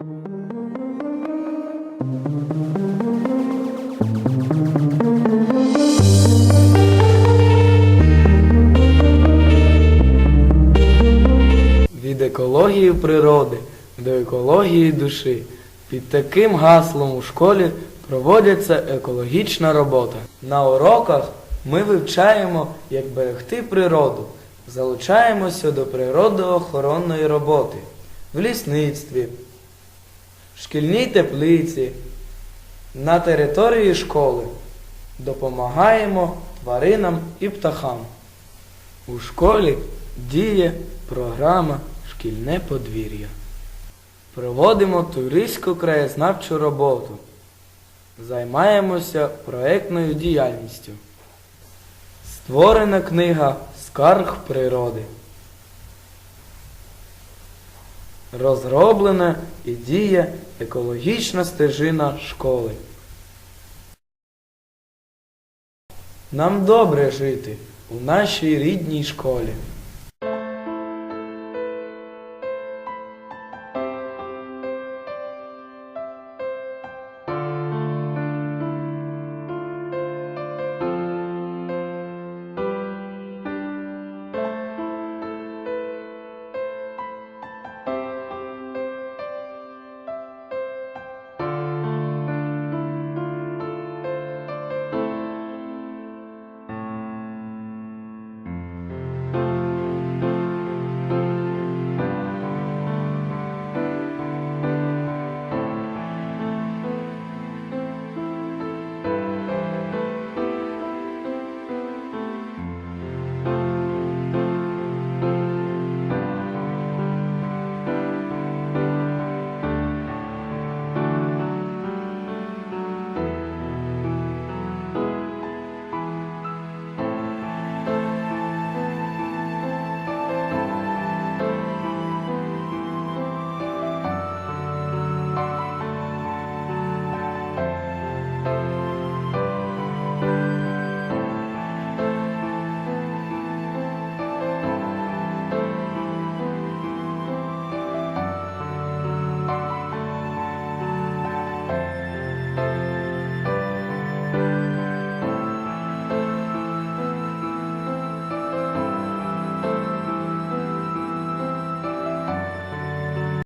Від екології природи до екології душі. Під таким гаслом у школі проводиться екологічна робота. На уроках ми вивчаємо, як берегти природу, залучаємося до природоохоронної роботи в лісництві, шкільній теплиці, на території школи. Допомагаємо тваринам і птахам. У школі діє програма Шкільне подвір'я. Проводимо туристську краєзнавчу роботу. Займаємося проектною діяльністю. Створена книга Скарг природи. Розроблена і діє екологічна стежина школи. Нам добре жити у нашій рідній школі.